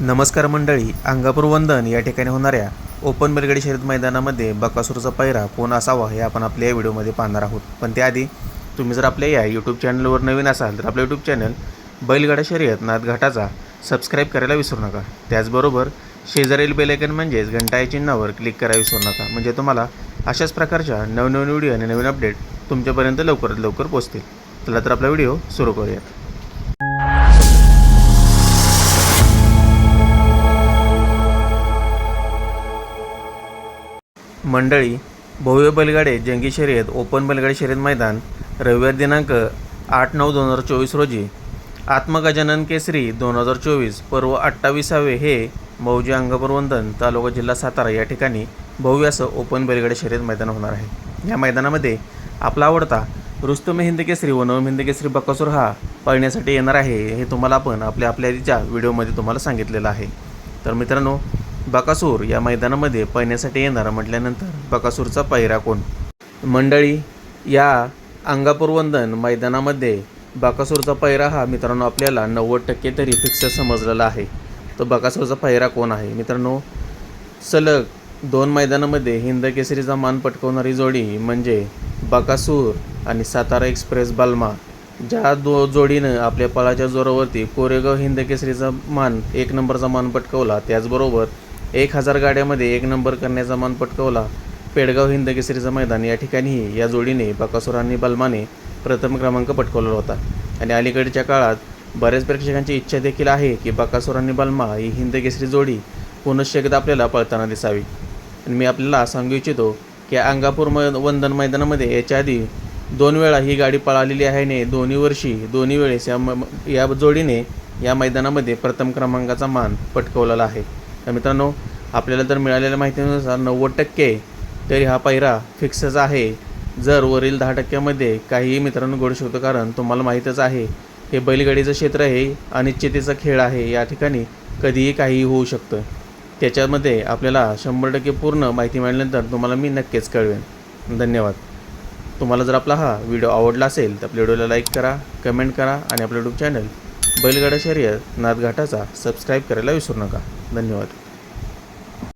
नमस्कार मंडळी अंगापूर वंदन या ठिकाणी होणाऱ्या ओपन बैलगाडी शर्यत मैदानामध्ये बकासूरचा पैरा कोण असावा हे आपण आपल्या या व्हिडिओमध्ये पाहणार आहोत. पण त्याआधी तुम्ही जर आपल्या या यूट्यूब चॅनलवर नवीन असाल तर आपलं यूट्यूब चॅनल बैलगाडा शर्यत नादघाटाचा सबस्क्राईब करायला विसरू नका. त्याचबरोबर शेजारील बेलायकन म्हणजेच घंटा या चिन्हावर क्लिक करायला विसरू नका. म्हणजे तुम्हाला अशाच प्रकारच्या नवनवीन व्हिडिओ आणि नवीन अपडेट तुमच्यापर्यंत लवकरात लवकर पोहोचतील. चला तर आपला व्हिडिओ सुरू करूयात. मंडळी भव्य बैलगाडे जंगी शर्यत ओपन बैलगाडी शर्यत मैदान रविवार दिनांक आठ नऊ दोन हजार चोवीस रोजी. आत्मगजानन केसरी दोन हजार चोवीस पर्व अठ्ठावीसावे हे मौजी अंगपरवंदन तालुका जिल्हा सातारा या ठिकाणी भव्य असं ओपन बैलगाडी शर्यत मैदान होणार आहे. या मैदानामध्ये आपला आवडता रुस्तम हिंद केसरी व नवम हिंद केसरी बकासूर हा पळण्यासाठी येणार आहे हे तुम्हाला आपण आपल्या आपल्या आधीच्या व्हिडिओमध्ये तुम्हाला सांगितलेलं आहे. तर मित्रांनो बकासूर या मैदानामध्ये पळण्यासाठी येणार म्हटल्यानंतर बकासूरचा पहिरा कोण? मंडळी या अंगापूर वंदन मैदानामध्ये बकासूरचा पहिरा हा मित्रांनो आपल्याला नव्वद टक्के तरी फिक्स समजलेला आहे. तो बकासूरचा पहिरा कोण आहे? मित्रांनो सलग दोन मैदानामध्ये हिंद केसरीचा मान पटकवणारी जोडी म्हणजे बकासूर आणि सातारा एक्सप्रेस बालमा. ज्या दो जोडीनं आपल्या पळाच्या जोरावरती कोरेगाव हिंद केसरीचा मान एक नंबरचा मान पटकवला त्याचबरोबर एक हजार गाड्यामध्ये एक नंबर करण्याचा मान पटकवला. पेडगाव हिंदकेसरीचं मैदान या ठिकाणीही या जोडीने बकासूर आणि बलमाने प्रथम क्रमांक पटकवला होता. आणि अलीकडच्या काळात बऱ्याच प्रेक्षकांची इच्छा देखील आहे की बकासूर आणि बलमा ही हिंदकेसरी जोडी पुनश्च एकदा आपल्याला पळताना दिसावी. आणि मी आपल्याला सांगू इच्छितो की अंगापूर मै वंदन मैदानामध्ये याच्या आधी दोन वेळा ही गाडी पळालेली आहे ने दोन्ही वर्षी दोन्ही वेळेस या म या जोडीने या मैदानामध्ये प्रथम क्रमांकाचा मान पटकवलेला आहे. तर मित्रांनो आपल्याला तर मिळालेल्या माहितीनुसार नव्वद टक्के तरी हा पहिरा फिक्सच आहे. जर वरील दहा टक्क्यामध्ये काहीही मित्रांनो घडू शकतो कारण तुम्हाला माहीतच आहे हे बैलगाडीचं क्षेत्र हे अनिश्चितेचा खेळ आहे. या ठिकाणी कधीही काहीही होऊ शकतं. त्याच्यामध्ये आपल्याला शंभर टक्के पूर्ण माहिती मिळाल्यानंतर तुम्हाला मी नक्कीच कळवेन. धन्यवाद. तुम्हाला जर आपला हा व्हिडिओ आवडला असेल तर आपल्या व्हिडिओला लाईक करा कमेंट करा आणि आपलं यूट्यूब चॅनल बैलगाडा शर्यत नाथघाटाचा सबस्क्राईब करायला विसरू नका. धन्यवाद.